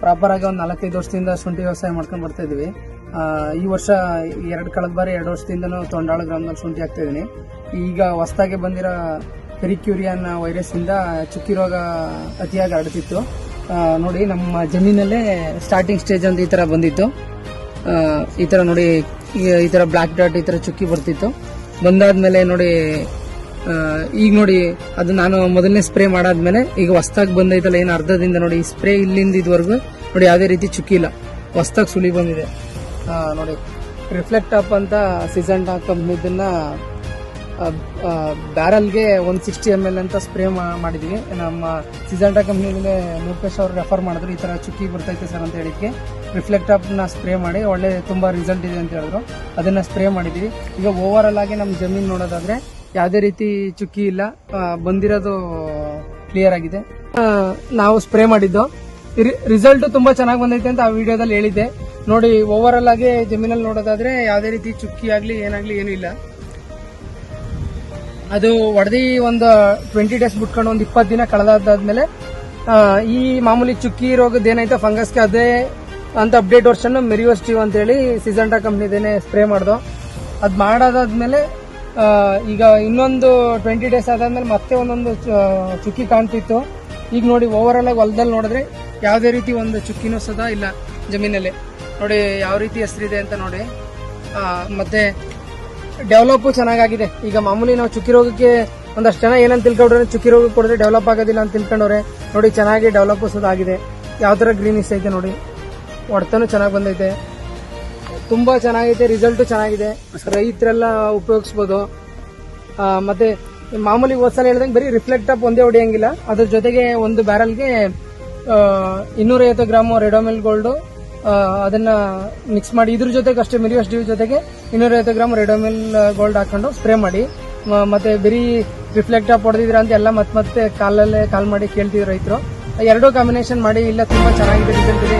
Proper ಆಗಿ ಒಂದು ನಾಲ್ಕೈದು ವರ್ಷದಿಂದ ಶುಂಠಿ ವ್ಯವಸಾಯ ಮಾಡ್ಕೊಂಡು ಬರ್ತಾ ಇದೀವಿ. ಈ ವರ್ಷ ಎರಡು ಕಳೆದ ಬಾರಿ ಎರಡು ವರ್ಷದಿಂದನೂ ತೊಂಡಾಳ ಗ್ರಾಮದಲ್ಲಿ ಶುಂಠಿ ಆಗ್ತಾ ಇದೀನಿ ಈಗ ಹೊಸದಾಗಿ ಬಂದಿರೋ ಪೆರಿಕ್ಯೂರಿಯನ್ ವೈರಸ್ ಚುಕ್ಕಿ ರೋಗ ಅತಿಯಾಗಿ ಹರಡ್ತಿತ್ತು. ನೋಡಿ, ನಮ್ಮ ಜಮೀನಲ್ಲೇ ಸ್ಟಾರ್ಟಿಂಗ್ ಸ್ಟೇಜ್ ಅಂತ ಈ ಥರ ಬಂದಿತ್ತು. ಈ ಥರ ನೋಡಿ, ಈ- ಥರ ಬ್ಲ್ಯಾಕ್ ಡಾಟ್ ಈ ಥರ ಚುಕ್ಕಿ ಬರ್ತಿತ್ತು. ಬಂದಾದ್ಮೇಲೆ ನೋಡಿ ಈಗ ನೋಡಿ, ಅದು ನಾನು ಮೊದಲನೇ ಸ್ಪ್ರೇ ಮಾಡಾದ್ಮೇಲೆ ಈಗ ಹೊಸ್ದಾಗಿ ಬಂದೈತಲ್ಲ, ಏನು ಅರ್ಧದಿಂದ ನೋಡಿ, ಈ ಸ್ಪ್ರೇ ಇಲ್ಲಿಂದ ಇದುವರೆಗೂ, ನೋಡಿ, ಯಾವುದೇ ರೀತಿ ಚುಕ್ಕಿಲ್ಲ ಹೊಸ್ದಾಗಿ ಸುಳಿ ಬಂದಿದೆ. ನೋಡಿ ರಿಫ್ಲೆಕ್ಟ್ ಅಪ್ ಅಂತ ಸಿಸಂಟಾ ಕಂಪ್ನಿದನ್ನ ಬ್ಯಾರಲ್ಗೆ ಒನ್ ಸಿಕ್ಸ್ಟಿ ಎಂ ಎಲ್ ಅಂತ ಸ್ಪ್ರೇ ಮಾಡಿದ್ವಿ. ನಮ್ಮ ಸಿಸಂಟಾ ಕಂಪ್ನಿಗೆ ಲೋಕೇಶ್ ಅವರು ರೆಫರ್ ಮಾಡಿದ್ರು, ಈ ತರ ಚುಕ್ಕಿ ಬರ್ತೈತೆ ಸರ್ ಅಂತ ಹೇಳಿಕ್ಕೆ ರಿಫ್ಲೆಕ್ಟ್ನ ಸ್ಪ್ರೇ ಮಾಡಿ, ಒಳ್ಳೆ ತುಂಬಾ ರಿಸಲ್ಟ್ ಇದೆ ಅಂತ ಹೇಳಿದ್ರು. ಅದನ್ನ ಸ್ಪ್ರೇ ಮಾಡಿದ್ವಿ. ಈಗ ಓವರ್ ಆಗಿ ನಮ್ಮ ಜಮೀನು ನೋಡೋದಾದ್ರೆ ಯಾವುದೇ ರೀತಿ ಚುಕ್ಕಿ ಇಲ್ಲ. ಬಂದಿರೋದು ಕ್ಲಿಯರ್ ಆಗಿದೆ. ನಾವು ಸ್ಪ್ರೇ ಮಾಡಿದ್ದು. ರಿಸಲ್ಟ್ ತುಂಬಾ ಚೆನ್ನಾಗಿ ಬಂದೈತೆ ಅಂತ ಆ ವಿಡಿಯೋದಲ್ಲಿ ಹೇಳಿದ್ದೆ. ನೋಡಿ ಓವರ್ ಆಲ್ ಆಗಿ ಜಮೀನಲ್ಲಿ ನೋಡೋದಾದ್ರೆ ಯಾವುದೇ ರೀತಿ ಚುಕ್ಕಿ ಆಗಲಿ, ಏನಾಗ್ಲಿ, ಏನೂ ಇಲ್ಲ. ಅದು ಒಡೆದಿ ಒಂದು ಟ್ವೆಂಟಿ ಡೇಸ್ ಬಿಟ್ಕೊಂಡು ಒಂದು ಇಪ್ಪತ್ತು ದಿನ ಕಳೆದಾದ್ಮೇಲೆ ಈ ಮಾಮೂಲಿ ಚುಕ್ಕಿ ರೋಗದ ಏನಾಯ್ತು ಫಂಗಸ್ಗೆ ಅದೇ ಅಂತ ಅಪ್ಡೇಟ್ ವರ್ಷನ್ ಮೆರಿಯೋಸ್ಟಿವ್ ಅಂತ ಹೇಳಿ ಕಂಪ್ನಿದೇನೆ ಸ್ಪ್ರೇ ಮಾಡ್ದು. ಅದು ಮಾಡೋದಾದ್ಮೇಲೆ ಈಗ ಇನ್ನೊಂದು ಟ್ವೆಂಟಿ ಡೇಸ್ ಆದಾದ್ಮೇಲೆ ಮತ್ತೆ ಒಂದೊಂದು ಚುಕ್ಕಿ ಕಾಣ್ತಿತ್ತು. ಈಗ ನೋಡಿ ಓವರ್ ಆಲ್ ಆಗಿ ಹೊಲದಲ್ಲಿ ನೋಡಿದ್ರೆ ಯಾವುದೇ ರೀತಿ ಒಂದು ಚುಕ್ಕಿನೂ ಸದಾ ಇಲ್ಲ ಜಮೀನಲ್ಲಿ. ನೋಡಿ, ಯಾವ ರೀತಿ ಹೆಸರಿದೆ ಅಂತ ನೋಡಿ. ಮತ್ತೆ ಡೆವಲಪ್ ಚೆನ್ನಾಗಾಗಿದೆ. ಈಗ ಮಾಮೂಲಿ ನಾವು ಚುಕ್ಕಿ ರೋಗಕ್ಕೆ ಒಂದಷ್ಟು ಜನ ಏನಂತ ತಿಳ್ಕೊಂಡ್ರೆ ಚುಕ್ಕಿ ರೋಗಕ್ಕೆ ಕೊಡಿದ್ರೆ ಡೆವಲಪ್ ಆಗೋದಿಲ್ಲ ಅಂತ ತಿಳ್ಕೊಂಡವ್ರೆ, ನೋಡಿ, ಚೆನ್ನಾಗಿ ಡೆವಲಪ್ ಸಹ ಆಗಿದೆ ಯಾವ ಥರ ಗ್ರೀನಿಸ್ ಐತೆ ನೋಡಿ. ಹೊಡೆತನೂ ಚೆನ್ನಾಗಿ ಬಂದೈತೆ. ತುಂಬಾ ಚೆನ್ನಾಗಿದೆ ರಿಸಲ್ಟ್ ಚೆನ್ನಾಗಿದೆ. ರೈತರೆಲ್ಲ ಉಪಯೋಗಿಸ್ಬೋದು. ಮತ್ತೆ ಮಾಮೂಲಿ ಹೋದ್ಸಲ ಹೇಳ್ದಂಗೆ ಬರೀ ರಿಫ್ಲೆಕ್ಟ್ ಅಪ್ ಒಂದೇ ಹೊಡೆಯಂಗಿಲ್ಲ. ಅದ್ರ ಜೊತೆಗೆ ಒಂದು ಬ್ಯಾರಲ್ಗೆ ಇನ್ನೂರೈವತ್ತು ಗ್ರಾಮ್ ರೆಡೋಮಿಲ್ ಗೋಲ್ಡ್ ಅದನ್ನ ಮಿಕ್ಸ್ ಮಾಡಿ ಇದ್ರ ಜೊತೆಗೆ ಅಷ್ಟೇ ಮಿರಿಯಸ್ ಡಿ ಜೊತೆಗೆ ಇನ್ನೂರೈವತ್ತು ಗ್ರಾಮ್ ರೆಡೋಮಿಲ್ ಗೋಲ್ಡ್ ಹಾಕೊಂಡು ಸ್ಪ್ರೇ ಮಾಡಿ. ಮತ್ತೆ ಬರೀ ರಿಫ್ಲೆಕ್ಟ್ ಅಪ್ ಹೊಡೆದಿದ್ರ ಅಂತ ಎಲ್ಲ ಮತ್ತೆ ಮತ್ತೆ ಕಾಲಲ್ಲೇ ಕಾಲ್ ಮಾಡಿ ಕೇಳ್ತಿದ್ರು ರೈತರು. ಎರಡೂ ಕಾಂಬಿನೇಷನ್ ಮಾಡಿ ಇಲ್ಲ ತುಂಬಾ ಚೆನ್ನಾಗಿದೆ ರಿಸಲ್ಟ್ ಇದೆ